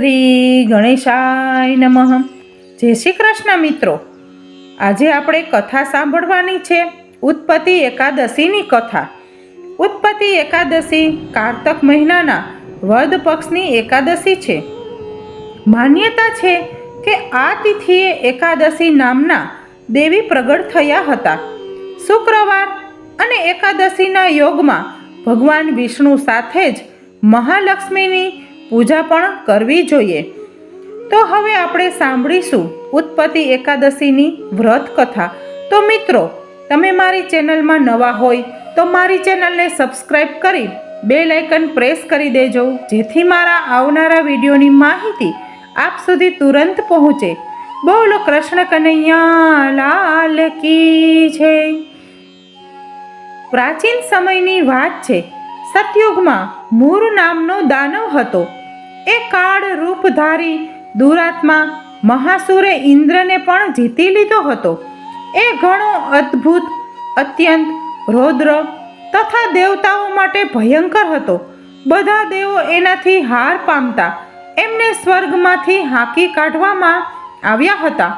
શ્રી ગણેશાય નમઃ. જય શ્રી કૃષ્ણ મિત્રો. આજે આપણે કથા સાંભળવાની છે ઉત્પત્તિ એકાદશીની કથા. ઉત્પત્તિ એકાદશી કારતક મહિનાના વદ પક્ષની એકાદશી છે. માન્યતા છે કે આ તિથિએ એકાદશી નામના દેવી પ્રગટ થયા હતા. શુક્રવાર અને એકાદશીના યોગમાં ભગવાન વિષ્ણુ સાથે જ મહાલક્ષ્મીની પૂજા પણ કરવી જોઈએ. તો હવે આપણે સાંભળીશું ઉત્પત્તિ એકાદશીની વ્રત કથા. તો મિત્રો, તમે મારી ચેનલમાં નવા હોય, તો મારી ચેનલને સબસ્ક્રાઈબ કરી બે લાઇકન પ્રેસ કરી દેજો, જેથી મારા આવનારા વિડીયોની માહિતી આપ સુધી તુરંત પહોંચે. બોલો કૃષ્ણ કનૈયા, લાલ કી છે પ્રાચીન સમયની વાત છે, સતયુગમાં મૂર નામનો દાનવ હતો. એ કાળ રૂપધારી દુરાત્મા મહાસુરે ઇન્દ્રને પણ જીતી લીધો હતો. એ ઘણો અદ્ભુત, અત્યંત રૌદ્ર તથા દેવતાઓ માટે ભયંકર હતો. બધા દેવો એનાથી હાર પામતા એમને સ્વર્ગમાંથી હાંકી કાઢવામાં આવ્યા હતા.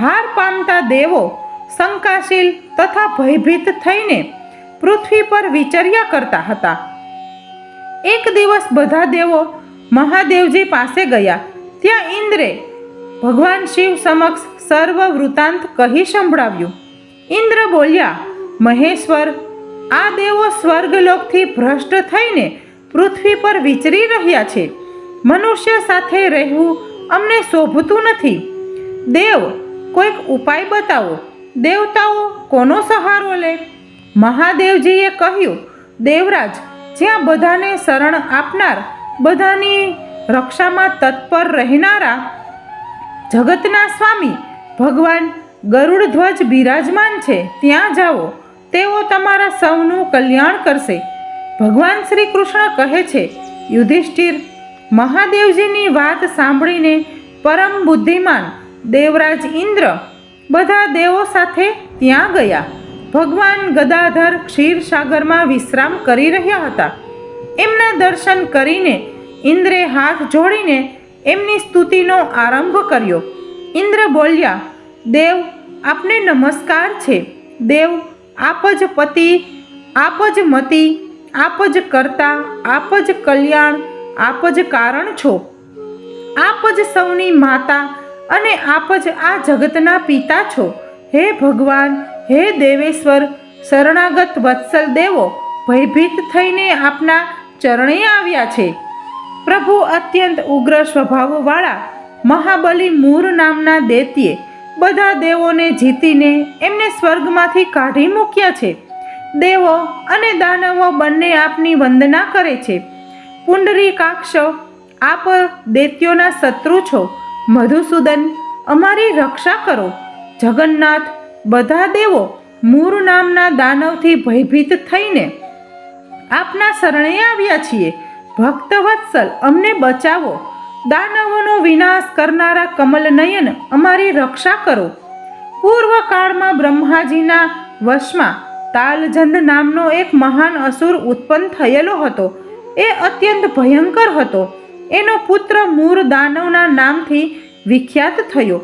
હાર પામતા દેવો શંકાશીલ તથા ભયભીત થઈને પૃથ્વી પર વિચર્યા કરતા હતા. એક દિવસ બધા દેવો મહાદેવજી પાસે ગયા. ત્યાં ઇન્દ્રે ભગવાન શિવ સમક્ષ સર્વ વૃતાંત કહી સંભળાવ્યું. ઇન્દ્ર બોલ્યા, મહેશ્વર, આ દેવો સ્વર્ગલોકથી ભ્રષ્ટ થઈને પૃથ્વી પર વિચરી રહ્યા છે. મનુષ્ય સાથે રહેવું અમને શોભતું નથી. દેવ, કોઈક ઉપાય બતાવો. દેવતાઓ કોનો સહારો લે? મહાદેવજીએ કહ્યું, દેવરાજ, જ્યાં બધાને શરણ આપનાર બધાની રક્ષામાં તત્પર રહેનારા જગતના સ્વામી ભગવાન ગરુડ ધ્વજ બિરાજમાન છે, ત્યાં જાઓ. તેઓ તમારા સૌનું કલ્યાણ કરશે. ભગવાન શ્રી કૃષ્ણ કહે છે, યુધિષ્ઠિર, મહાદેવજીની વાત સાંભળીને પરમ બુદ્ધિમાન દેવરાજ ઇન્દ્ર બધા દેવો સાથે ત્યાં ગયા. ભગવાન ગદાધર ક્ષીરસાગરમાં વિશ્રામ કરી રહ્યા હતા. એમના દર્શન કરીને ઇન્દ્રે હાથ જોડીને એમની સ્તુતિનો આરંભ કર્યો. ઇન્દ્ર બોલ્યા, દેવ, આપને નમસ્કાર છે. દેવ, આપ જ પતિ, આપ જ મતિ, આપ જ કરતા, આપ જ કલ્યાણ, આપ જ કારણ છો. આપ જ સૌની માતા અને આપ જ આ જગતના પિતા છો. હે ભગવાન, હે દેવેશ્વર, શરણાગત વત્સલ દેવો, ભયભીત થઈને આપના ચરણે આવ્યા છે. પ્રભુ અત્યંત ઉગ્ર સ્વભાવવાળા મહાબલી મૂર નામના દૈત્યે બધા દેવોને જીતીને એમને સ્વર્ગમાંથી કાઢી મૂક્યા છે. દેવો અને દાનવો બંને આપની વંદના કરે છે. પુંડરી કાક્ષ, આપ દૈત્યોના શત્રુ છો. મધુસૂદન, અમારી રક્ષા કરો. જગન્નાથ, બધા દેવો મૂર નામના દાનવથી ભયભીત થઈને આપના શરણે આવ્યા છીએ. ભક્ત વત્સલ, અમને બચાવો. દાનવોનો વિનાશ કરનારા કમલ નયન અમારી રક્ષા કરો. પૂર્વકાળમાં બ્રહ્માજીના વશમાં તાલજંદ નામનો એક મહાન અસુર ઉત્પન્ન થયેલો હતો. એ અત્યંત ભયંકર હતો. એનો પુત્ર મૂર દાનવના નામથી વિખ્યાત થયો.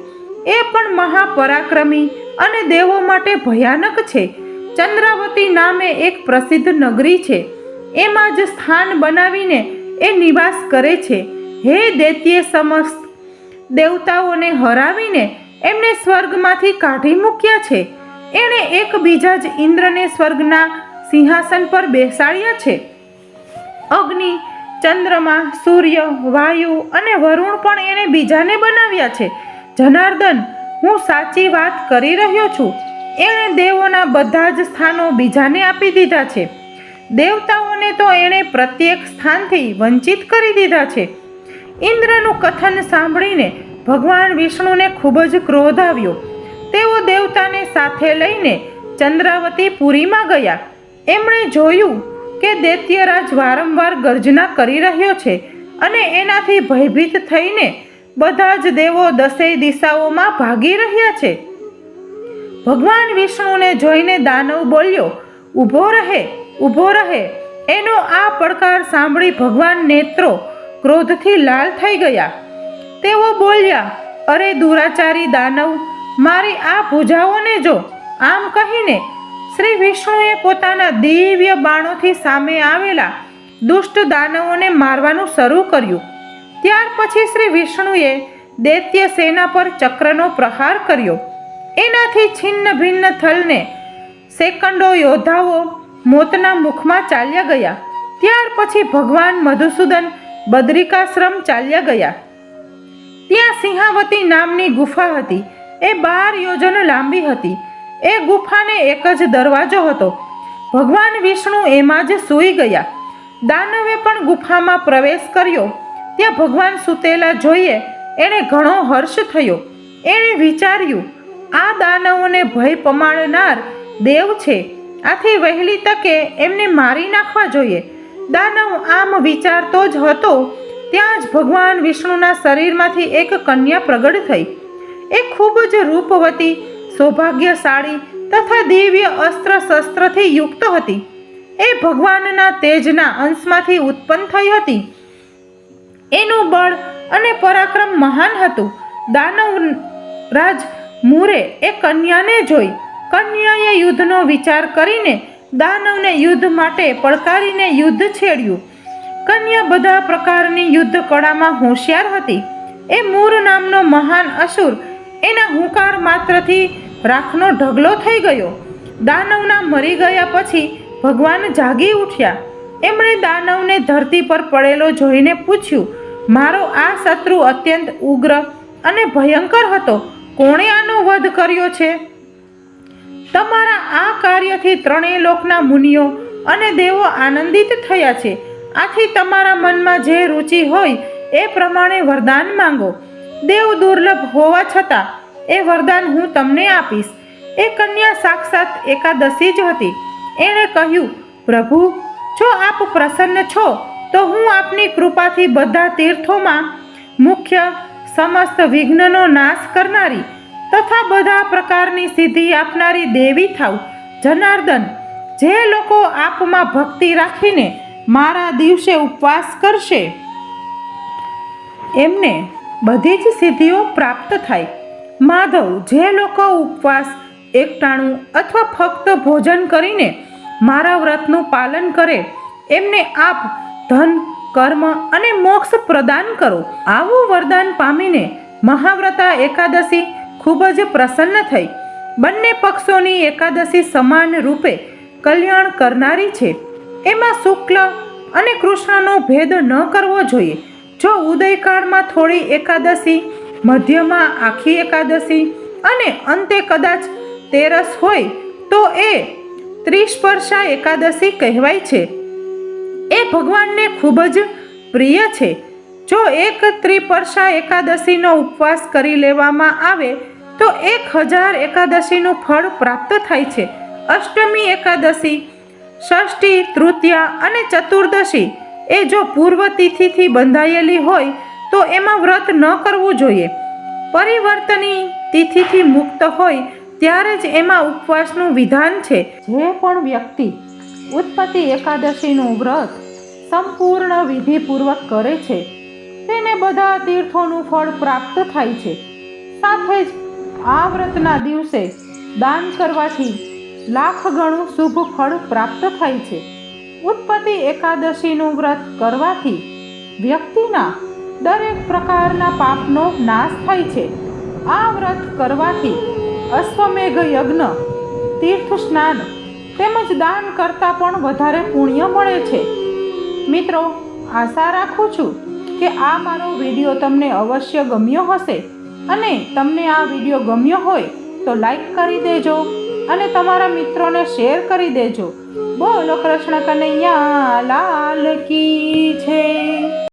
એ પણ મહાપરાક્રમી અને દેવો માટે ભયાનક છે. ચંદ્રાવતી નામે એક પ્રસિદ્ધ નગરી છે. એમાં જ સ્થાન બનાવીને એ નિવાસ કરે છે. હે દૈત્ય સમસ્ત, દેવતાઓને હરાવીને એમને સ્વર્ગમાંથી કાઢી મૂક્યા છે. એણે એકબીજા જ ઇન્દ્રને સ્વર્ગના સિંહાસન પર બેસાડ્યા છે. અગ્નિ, ચંદ્રમા, સૂર્ય, વાયુ અને વરુણ પણ એણે બીજાને બનાવ્યા છે. જનાર્દન, હું સાચી વાત કરી રહ્યો છું. એણે દેવોના બધા જ સ્થાનો બીજાને આપી દીધા છે. દેવતાઓને તો એણે પ્રત્યેક સ્થાનથી વંચિત કરી દીધા છે. ઇન્દ્રનું કથન સાંભળીને ભગવાન વિષ્ણુને ખૂબ જ ક્રોધ આવ્યો. તેઓ દેવતાને સાથે લઈને ચંદ્રાવતી પુરીમાં ગયા. એમણે જોયું કે દૈત્યરાજ વારંવાર ગર્જના કરી રહ્યો છે અને એનાથી ભયભીત થઈને બધા જ દેવો દસેય દિશાઓમાં ભાગી રહ્યા છે. ભગવાન વિષ્ણુને જોઈને દાનવ બોલ્યો, ઊભો રહે. ઊભો રહે. એનો આ પડકાર સાંભળી ભગવાન નેત્રો ક્રોધથી લાલ થઈ ગયા. તેઓ બોલ્યા, અરે દુરાચારી દાનવ, મારી આ ભૂજાઓને જો આમ કહીને શ્રી વિષ્ણુએ પોતાના દિવ્ય બાણોથી સામે આવેલા દુષ્ટ દાનવોને મારવાનું શરૂ કર્યું. ત્યાર પછી શ્રી વિષ્ણુએ દૈત્ય સેના પર ચક્રનો પ્રહાર કર્યો. એનાથી છિન્ન ભિન્ન થલને સેકન્ડો યોદ્ધાઓ મોતના મુખમાં ચાલ્યા ગયા. ત્યાર પછી ભગવાન મધુસૂદન બદ્રિકાશ્રમ ચાલ્યા ગયા. ત્યાં સિંહાવતી નામની ગુફા હતી. એ બાર યોજન લાંબી હતી. એ ગુફાને એક જ દરવાજો હતો. ભગવાન વિષ્ણુ એમાં જ સૂઈ ગયા. દાનવે પણ ગુફામાં પ્રવેશ કર્યો. ત્યાં ભગવાન સૂતેલા જોઈએ એણે ઘણો હર્ષ થયો. એણે વિચાર્યું, આ દાનવોને ભય પમાડનાર દેવ છે. આથી વહેલી તકે એમને મારી નાખવા જોઈએ. દાનવ આમ વિચારતો જ હતો, ત્યાં જ ભગવાન વિષ્ણુના શરીરમાંથી એક કન્યા પ્રગટ થઈ. એ ખૂબ જ રૂપવતી, સૌભાગ્યશાળી તથા દિવ્ય અસ્ત્ર શસ્ત્રથી યુક્ત હતી. એ ભગવાનના તેજના અંશમાંથી ઉત્પન્ન થઈ હતી. એનું બળ અને પરાક્રમ મહાન હતું. દાનવ રાજ મૂરે એ કન્યાને જોઈ. કન્યાએ યુદ્ધનો વિચાર કરીને દાનવને યુદ્ધ માટે પડકારીને યુદ્ધ છેડ્યું. કન્યા બધા પ્રકારની યુદ્ધ કળામાં હોશિયાર હતી. એ મૂર નામનો મહાન અસુર એના હુંકાર માત્રથી રાખનો ઢગલો થઈ ગયો. દાનવના મરી ગયા પછી ભગવાન જાગી ઉઠ્યા. એમણે દાનવને ધરતી પર પડેલો જોઈને પૂછ્યું, મારો આ શત્રુ અત્યંત ઉગ્ર અને ભયંકર હતો. કોણે આનો વધ કર્યો છે? તમારા આ કાર્યથી ત્રણેય લોકના મુનિઓ અને દેવો આનંદિત થયા છે. આથી તમારા મનમાં જે રુચિ હોય એ પ્રમાણે વરદાન માંગો. દેવ દુર્લભ હોવા છતાં એ વરદાન હું તમને આપીશ. એ કન્યા સાક્ષાત એકાદશી જ હતી. એણે કહ્યું, પ્રભુ, જો આપ પ્રસન્ન છો, તો હું આપની કૃપાથી બધા તીર્થોમાં મુખ્ય સમસ્ત વિઘ્નનો નાશ કરનારી તથા બધા પ્રકારની સિદ્ધિ આપનારી દેવી થાવ. જનાર્દન, જે લોકો આપમાં ભક્તિ રાખીને મારા દિવસે ઉપવાસ કરશે, એમને બધી જ સિદ્ધિઓ પ્રાપ્ત થાય. માધવ, જે લોકો ઉપવાસ એકટાણું અથવા ફક્ત ભોજન કરીને મારા વ્રતનું પાલન કરે, એમને આપ ધન, કર્મ અને મોક્ષ પ્રદાન કરો. આવું વરદાન પામીને મહાવ્રતા એકાદશી ખૂબ જ પ્રસન્ન થઈ. બંને પક્ષોની એકાદશી સમાન રૂપે કલ્યાણ કરનારી છે. એમાં શુક્લ અને કૃષ્ણનો ભેદ ન કરવો જોઈએ. જો ઉદયકાળમાં થોડી એકાદશી, મધ્યમાં આખી એકાદશી અને અંતે કદાચ તેરસ હોય, તો એ ત્રિસ્પર્શા એકાદશી કહેવાય છે. એ ભગવાનને ખૂબ જ પ્રિય છે. જો એક ત્રિપર્શા એકાદશીનો ઉપવાસ કરી લેવામાં આવે તો એક હજાર એકાદશીનું ફળ પ્રાપ્ત થાય છે. અષ્ટમી એકાદશી, ષષ્ઠી, તૃતીયા અને ચતુર્દશી. એ જો પૂર્વ તિથિથી બંધાયેલી હોય, તો એમાં વ્રત ન કરવું જોઈએ. પરિવર્તની તિથિથી મુક્ત હોય, ત્યારે જ એમાં ઉપવાસનું વિધાન છે. જે પણ વ્યક્તિ ઉત્પત્તિ એકાદશીનું વ્રત સંપૂર્ણ વિધિપૂર્વક કરે છે, તેને બધા તીર્થોનું ફળ પ્રાપ્ત થાય છે. સાથે જ આ વ્રતના દિવસે દાન કરવાથી લાખ ગણું શુભ ફળ પ્રાપ્ત થાય છે. ઉત્પત્તિ એકાદશીનું વ્રત કરવાથી વ્યક્તિના દરેક પ્રકારના પાપનો નાશ થાય છે. આ વ્રત કરવાથી અશ્વમેઘ યજ્ઞ, તીર્થ સ્નાન તેમજ દાન કરતાં પણ વધારે પુણ્ય મળે છે. મિત્રો, આશા રાખું છું કે આ મારો વીડિયો તમને અવશ્ય ગમ્યો હશે. અને તમને આ વીડિયો ગમ્યો હોય તો લાઈક કરી દેજો અને તમારા મિત્રોને શેર કરી દેજો. બોલો કૃષ્ણ કનૈયા, લાલ કી છે